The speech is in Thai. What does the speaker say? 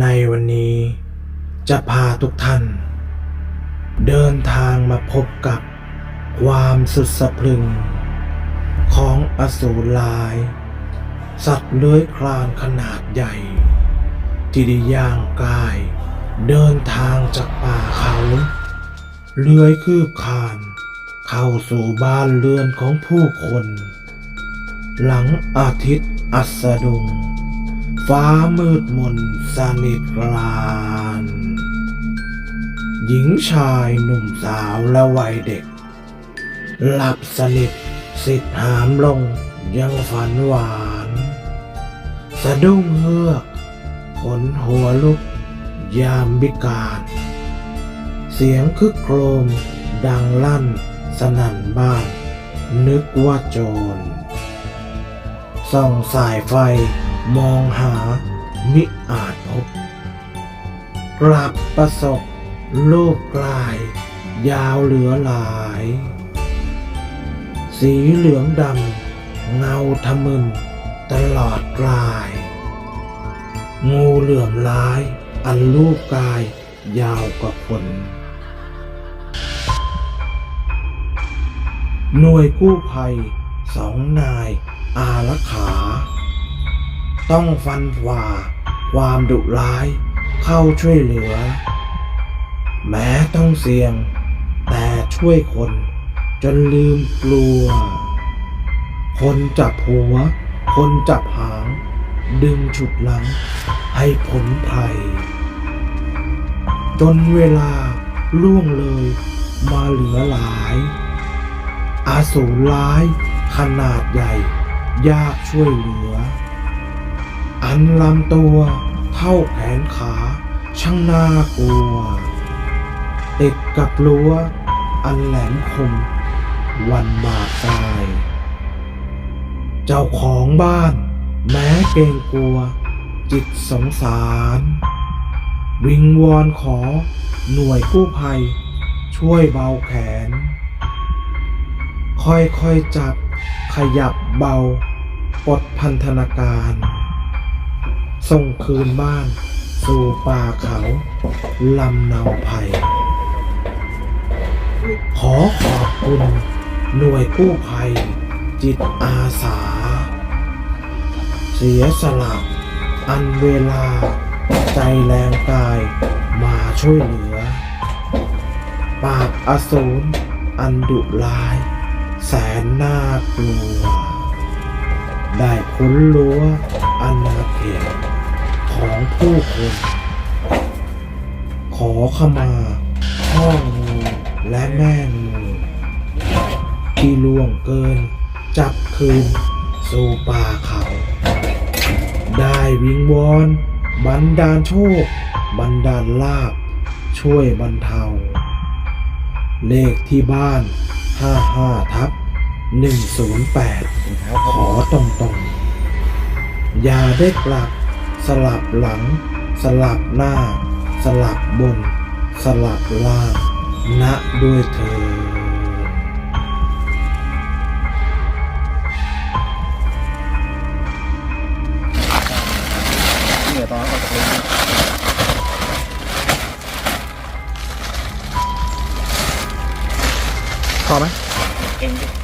ในวันนี้จะพาทุกท่าน เดินทางมาพบกับความสุดสะพรึง ของอสูรลาย สัตว์เลื้อยคลานขนาดใหญ่ ที่ได้ย่างกาย เดินทางจากป่าเขาเลื้อยคืบคลาน เข้าสู่บ้านเรือนของผู้คน หลังอาทิตย์อัสดง ฟ้ามืดมนสนิทราน หญิงชายหนุ่มสาวและวัยเด็ก หลับสนิทสิทธหามลงยังฝันหวาน สะดุ้งเฮือกขนหัวลุก ยามบิการ เสียงคึกโครม ดังลั่นสนั่นบ้าน นึกว่าโจรส่องสายไฟ มองหามิอาจพบ กลับประสบรูปกลาย ยาวเหลือหลาย สีเหลืองดำเงาทะมึนตลอดกลาย งูเหลื่อมร้าย อันรูปกายยาวกว่าคนหน่วยกู้ภัยสองนายอารักขา ต้องฟันฝ่า ความดุร้าย เข้าช่วยเหลือ แม้ต้องเสี่ยง แต่ช่วยคน จนลืมกลัว คนจับหัว คนจับหาง ดึงฉุดหลัง ให้ผลภัย จนเวลาล่วงเลยมาเหลือหลาย อาสูรร้ายขนาดใหญ่ ยากช่วยเหลือ อันลำตัวเท่าแขนขา ช่างน่ากลัว ติดกับรั้ว อันแหลมคม วันบาตาย เจ้าของบ้าน แม้เกรงกลัว จิตสงสาร วิงวอนขอหน่วยกู้ภัย ช่วยเบาแขน ค่อยๆจับขยับเบาปลดพันธนาการ ส่งคืนบ้าน สู่ป่าเขา ลำเนาภัยขอขอบคุณ หน่วยกู้ภัย จิตอาสา เสียสละ อันเวลา ใจแรงกายมาช่วยเหลือ ปาบอสูรอันดุร้าย แสนน่ากลัว ได้พ้นรั้วอันนาเขต ของผู้คนขอขมาพ่องูและแม่งูที่ล่วงเกิน จับคืนสู่ป่าเขา ได้วิงวอนบันดาลโชค บันดาลลาบ ช่วยบรรเทา เลขที่บ้าน 55 ทับ 108 ขอตรงๆ อย่าได้กลับ สลับหลัง สลับหน้า สลับบน สลับล่างณด้วยเธอญเหนื่